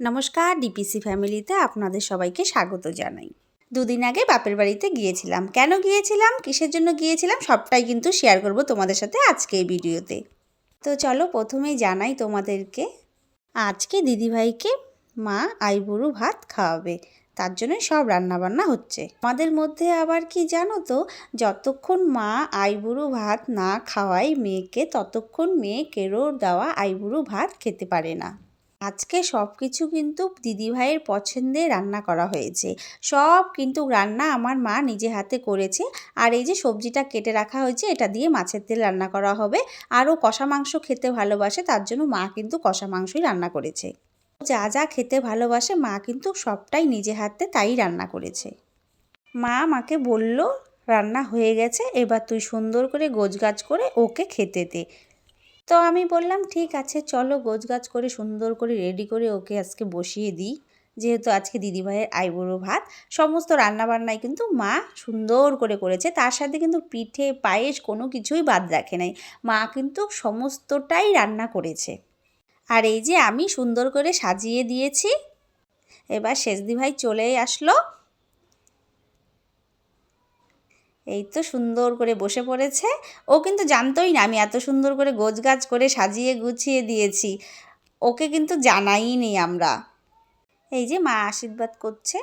নমস্কার ডিপিসি ফ্যামিলিতে আপনাদের সবাইকে স্বাগত জানাই। দুদিন আগে বাপের বাড়িতে গিয়েছিলাম। কেন গিয়েছিলাম? কিসের জন্য গিয়েছিলাম? সবটাই কিন্তু শেয়ার করব তোমাদের সাথে আজকে এই ভিডিওতে। তো চলো প্রথমেই জানাই তোমাদেরকে, আজকে দিদিভাইকে মা আইবুড়ু ভাত খাওয়াবে। তার জন্যই সব রান্নাবান্না হচ্ছে। আমাদের মধ্যে আবার কি জানো তো, যতক্ষণ মা আইবুড়ু ভাত না খাওয়ায়, মেয়েকে ততক্ষণ মেয়ে কেরোর দেওয়া আইবুড়ু ভাত খেতে পারে না। আজকে সব কিছু কিন্তু দিদিভাইয়ের পছন্দে রান্না করা হয়েছে। সব কিন্তু রান্না আমার মা নিজে হাতে করেছে। আর এই যে সবজিটা কেটে রাখা হয়েছে, এটা দিয়ে মাছের তেল রান্না করা হবে। আরও কষা মাংস খেতে ভালোবাসে, তার জন্য মা কিন্তু কষা মাংসই রান্না করেছে। যা যা খেতে ভালোবাসে, মা কিন্তু সবটাই নিজে হাতে তাই রান্না করেছে। মা মাকে বলল, রান্না হয়ে গেছে, এবার তুই সুন্দর করে গোছগাছ করে ওকে খেতে দে। তো আমি বললাম, ঠিক আছে, চলো গোছগাছ করে সুন্দর করে রেডি করে ওকে আজকে বসিয়ে দিই। যেহেতু আজকে দিদিভাইয়ের আইবুড়ো ভাত, সমস্ত রান্নাবান্নাই কিন্তু মা সুন্দর করে করেছে। তার সাথে কিন্তু পিঠে, পায়েস কোনো কিছুই বাদ রাখে নাই। মা কিন্তু সমস্তটাই রান্না করেছে। আর এই যে আমি সুন্দর করে সাজিয়ে দিয়েছি। এবার শেষদি ভাই চলেই আসলো। এই তো সুন্দর করে বসে পড়েছে। ও কিন্তু জানতোই না আমি এত সুন্দর করে গোছগাছ করে সাজিয়ে গুছিয়ে দিয়েছি। ওকে কিন্তু জানাই নি আমরা। এই যে মা আশীর্বাদ করছে।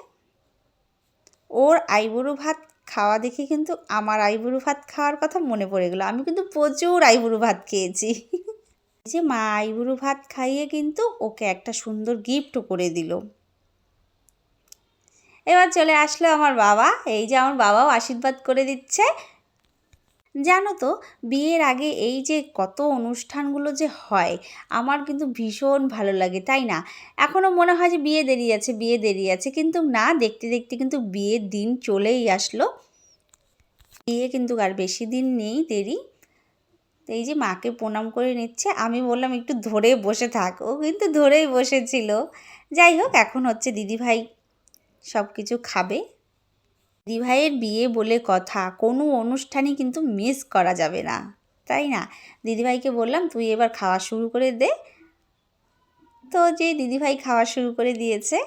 ওর আইবুড়ো ভাত খাওয়া দেখে কিন্তু আমার আইবুড়ো ভাত খাওয়ার কথা মনে পড়ে গেলো। আমি কিন্তু প্রচুর আইবুড়ো ভাত খেয়েছি। যে মা আইবুড়ো ভাত খাইয়ে কিন্তু ওকে একটা সুন্দর গিফটও করে দিল। এবার চলে আসলো আমার বাবা। এই যে আমার বাবাও আশীর্বাদ করে দিচ্ছে। জানো তো, বিয়ের আগে এই যে কত অনুষ্ঠানগুলো যে হয়, আমার কিন্তু ভীষণ ভালো লাগে, তাই না? এখনও মনে হয় যে বিয়ে দেরি আছে, বিয়ে দেরি আছে, কিন্তু না, দেখতে দেখতে কিন্তু বিয়ের দিন চলেই আসলো। বিয়ে কিন্তু আর বেশি দিন নেই, দেরি। এই যে মাকে প্রণাম করে নিচ্ছে। আমি বললাম, একটু ধরে বসে থাক। ও কিন্তু ধরেই বসেছিল। যাই হোক, এখন হচ্ছে দিদিভাই সব কিছু খাবে? দিদিভাইয়ের বিয়ে বলে কথা, কোনো অনুষ্ঠানই কিন্তু মিস করা যাবে না। তাই না? দিদিভাইকে বললাম, তুই এবার খাওয়া শুরু করে দে। তো যে দিদিভাই খাওয়া শুরু করে দিয়েছে,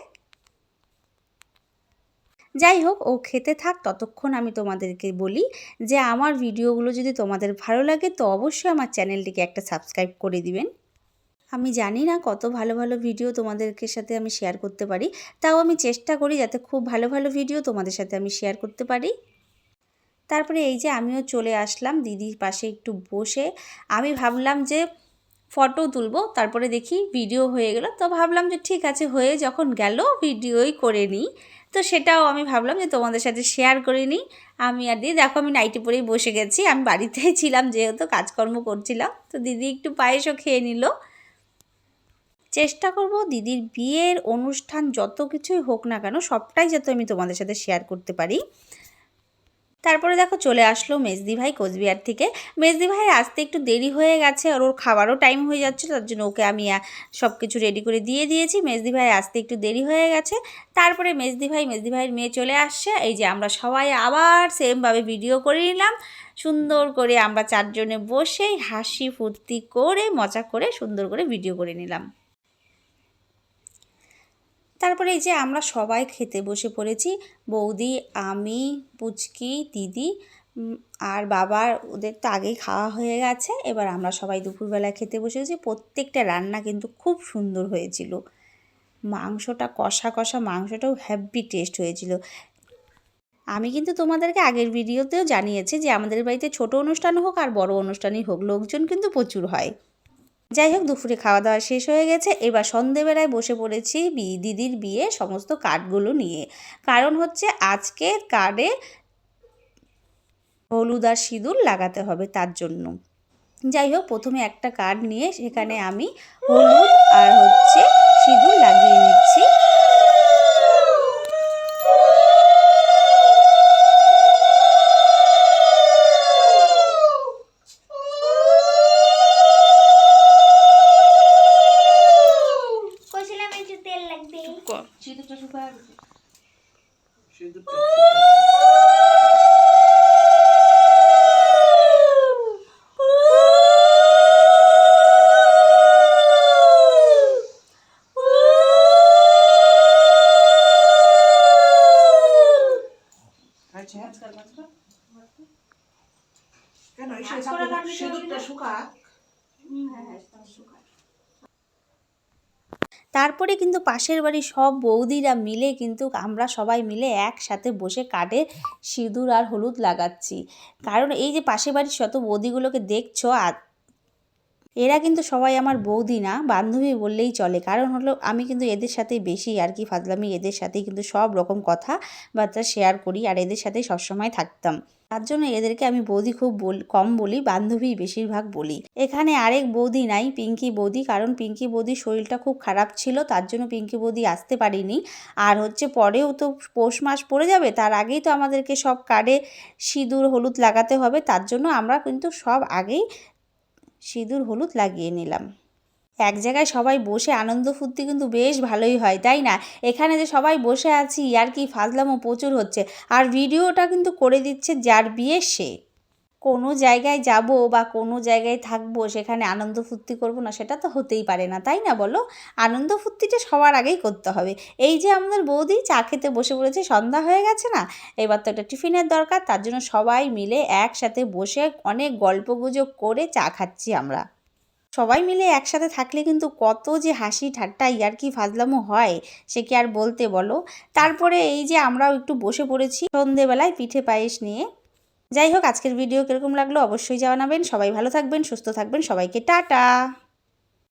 যাই হোক, ও খেতে থাক, ততক্ষণ আমি তোমাদেরকে বলি যে আমার ভিডিওগুলো যদি তোমাদের ভালো লাগে, তো অবশ্যই আমার চ্যানেলটিকে একটা সাবস্ক্রাইব করে দিবেন। আমি জানি না কত ভালো ভালো ভিডিও তোমাদেরকে সাথে আমি শেয়ার করতে পারি। তাও আমি চেষ্টা করি যাতে খুব ভালো ভালো ভিডিও তোমাদের সাথে আমি শেয়ার করতে পারি। তারপরে এই যে আমিও চলে আসলাম দিদির পাশে একটু বসে। আমি ভাবলাম যে ফটো তুলবো, তারপরে দেখি ভিডিও হয়ে গেল। তো ভাবলাম যে ঠিক আছে, হয়ে যখন গেল ভিডিওই করে নিই। তো সেটাও আমি ভাবলাম যে তোমাদের সাথে শেয়ার করে নিই। আমি আর দিদি, দেখো আমি নাইটি পরেই বসে গেছি। আমি বাড়িতেই ছিলাম যেহেতু কাজকর্ম করছিলাম। তো দিদি একটু পায়েসও খেয়ে নিল। চেষ্টা করব দিদির বিয়ের অনুষ্ঠান যত কিছুই হোক না কেন, সবটাই যাতে আমি তোমাদের সাথে শেয়ার করতে পারি। তারপরে দেখো চলে আসলো মেজদি ভাই কোচবিহার থেকে। মেজদি ভাইয়ের আসতে একটু দেরি হয়ে গেছে আর ওর খাবারও টাইম হয়ে যাচ্ছে, তার জন্য ওকে আমি সব কিছু রেডি করে দিয়ে দিয়েছি। মেজদি ভাই আসতে একটু দেরি হয়ে গেছে। তারপরে মেজদি ভাই, মেজদি ভাইয়ের মেয়ে চলে আসছে। এই যে আমরা সবাই আবার সেমভাবে ভিডিও করে নিলাম। সুন্দর করে আমরা চারজনে বসেই হাসি ফুর্তি করে, মজা করে সুন্দর করে ভিডিও করে নিলাম। তারপরে এই যে আমরা সবাই খেতে বসে পড়েছি, বৌদি, আমি, পুচকি, দিদি আর বাবার ওদের তো আগেই খাওয়া হয়ে গেছে। এবার আমরা সবাই দুপুরবেলা খেতে বসেছি। প্রত্যেকটা রান্না কিন্তু খুব সুন্দর হয়েছিল। মাংসটা, কষা কষা মাংসটাও হ্যাপি টেস্ট হয়েছিল। আমি কিন্তু তোমাদেরকে আগের ভিডিওতেও জানিয়েছি যে আমাদের বাড়িতে ছোট অনুষ্ঠান হোক আর বড় অনুষ্ঠানই হোক, লোকজন কিন্তু প্রচুর হয়। যাই হোক দুপুরে খাওয়া দাওয়া শেষ হয়ে গেছে। এবার সন্ধেবেলায় বসে পড়েছি দিদির বিয়ে, সমস্ত কার্ডগুলো নিয়ে। কারণ হচ্ছে আজকে কার্ডে হলুদ আর সিঁদুর লাগাতে হবে তার জন্য। যাই হোক প্রথমে একটা কার্ড নিয়ে সেখানে আমি হলুদ আর হচ্ছে সিঁদুর লাগিয়ে নিচ্ছি। তারপরে কিন্তু পাশের বাড়ির সব বৌদিরা মিলে কিন্তু আমরা সবাই মিলে একসাথে বসে কাটে সিঁদুর আর হলুদ লাগাচ্ছি। কারণ এই যে পাশের বাড়ির শত বৌদিগুলোকে দেখছ এরা কিন্তু সবাই আমার বৌদি না, বান্ধবী বললেই চলে। কারণ হলো আমি কিন্তু এদের সাথেই বেশি আর কি ফাজলামি, এদের সাথেই কিন্তু সব রকম কথা বার্তা শেয়ার করি আর এদের সাথেই সবসময় থাকতাম। তার জন্য এদেরকে আমি বৌদি খুব কম বলি, বান্ধবী বেশিরভাগ বলি। এখানে আরেক বৌদি নাই, পিঙ্কি বৌদি, কারণ পিঙ্কি বৌদির শরীরটা খুব খারাপ ছিল, তার জন্য পিঙ্কি বৌদি আসতে পারিনি। আর হচ্ছে পরেও তো পৌষ মাস পড়ে যাবে, তার আগেই তো আমাদেরকে সব কার্ডে সিঁদুর, হলুদ লাগাতে হবে, তার জন্য আমরা কিন্তু সব আগেই সিঁদুর হলুদ লাগিয়ে নিলাম। এক জায়গায় সবাই বসে আনন্দ ফুর্তি কিন্তু বেশ ভালোই হয়, তাই না? এখানে যে সবাই বসে আছি আর কি ফাজলামো প্রচুর হচ্ছে। আর ভিডিওটা কিন্তু করে দিচ্ছে যার বিয়ে সে। কোনো জায়গায় যাব বা কোনো জায়গায় থাকব, সেখানে আনন্দ ফুর্তি করব না, সেটা তো হতেই পারে না, তাই না বলো? আনন্দ ফুর্তিটা সবার আগেই করতে হবে। এই যে আমাদের বৌদি চা খেতে বসে পড়েছে, সন্ধ্যা হয়ে গেছে না? এবার তো একটা টিফিনের দরকার, তার জন্য সবাই মিলে একসাথে বসে অনেক গল্পগুজব করে চা খাচ্ছি আমরা। সবাই মিলে একসাথে থাকলে কিন্তু কত যে হাসি ঠাট্টা ইয়ার্কি ফাজলামো হয়, সে কি আর বলতে বলো? তারপরে এই যে আমরাও একটু বসে পড়েছি, সন্ধেবেলায় পিঠে পায়েস নিয়ে। যাই হোক, আজকের ভিডিও কীরকম লাগল অবশ্যই জানাবেন। সবাই ভালো থাকবেন, সুস্থ থাকবেন। সবাইকে টাটা!